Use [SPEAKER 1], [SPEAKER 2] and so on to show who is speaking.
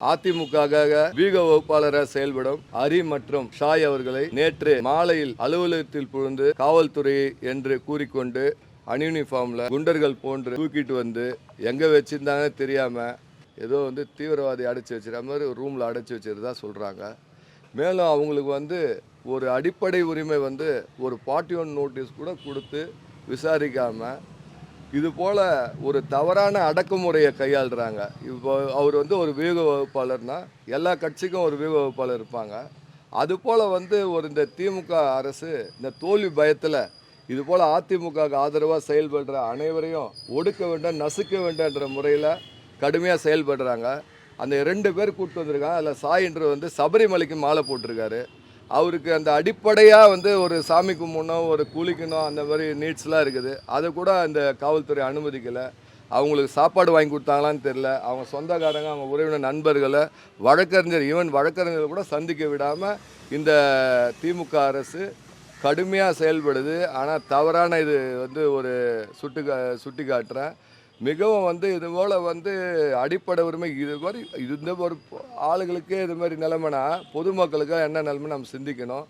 [SPEAKER 1] அதிமுக வீக வகுப்பாளராக செயல்படும் ஹரி மற்றும் ஷாய் அவர்களை நேற்று மாலையில் அலுவலகத்தில் புகுந்து காவல்துறை என்று கூறிக்கொண்டு அன்யூனிஃபார்ம்ல குண்டர்கள் போன்று தூக்கிட்டு வந்து எங்க வச்சிருந்தாங்க தெரியாம ஏதோ வந்து தீவிரவாதி அடைச்சி வச்சிருக்க மாதிரி ரூம்ல அடைச்சி வச்சிருந்தா சொல்றாங்க. மேலும் அவங்களுக்கு வந்து ஒரு அடிப்படை உரிமை வந்து ஒரு பார்ட்டி ஒன் நோட்டீஸ் கூட கொடுத்து விசாரிக்காமல் இது போல் ஒரு தவறான அடக்குமுறையை கையாளுறாங்க. இப்போ அவர் வந்து ஒரு வியூக வகுப்பாளர்னா எல்லா கட்சிக்கும் ஒரு வியூக வகுப்பாளர் இருப்பாங்க. அதுபோல் வந்து ஒரு இந்த திமுக அரசு இந்த தோல்வி பயத்தில் இது போல் அதிமுகவுக்கு ஆதரவாக செயல்படுற அனைவரையும் ஒடுக்க வேண்டும் நசுக்க வேண்டும்ன்ற முறையில் கடுமையாக செயல்படுறாங்க. அந்த ரெண்டு பேர் கூப்பிட்டு வந்திருக்காங்க. அதில் சாயின்ற வந்து சபரிமலைக்கு மாலை போட்டிருக்காரு. அவருக்கு அந்த அடிப்படையாக வந்து ஒரு சாமி கும்பிடணும் ஒரு குளிக்கணும் அந்த மாதிரி நீட்ஸ்லாம் இருக்குது. அதை கூட அந்த காவல்துறை அனுமதிக்கலை. அவங்களுக்கு சாப்பாடு வாங்கி கொடுத்தாங்களான்னு தெரில அவங்க சொந்தக்காரங்க அவங்க உறவினர் நண்பர்களை வழக்கறிஞர் ஈவன் வழக்கறிஞர்களை கூட சந்திக்க விடாமல் இந்த திமுக அரசு கடுமையாக செயல்படுது. ஆனால் தவறான இது வந்து ஒரு சுட்டு கா சுட்டி காட்டுறேன் மிகவும் வந்து இது போல் வந்து அடிப்படை உரிமை இது மாதிரி இது இந்த ஒரு ஆளுகளுக்கே இது மாதிரி நிலைமைனா பொதுமக்களுக்கு என்ன நிலைமை நம்ம சிந்திக்கணும்.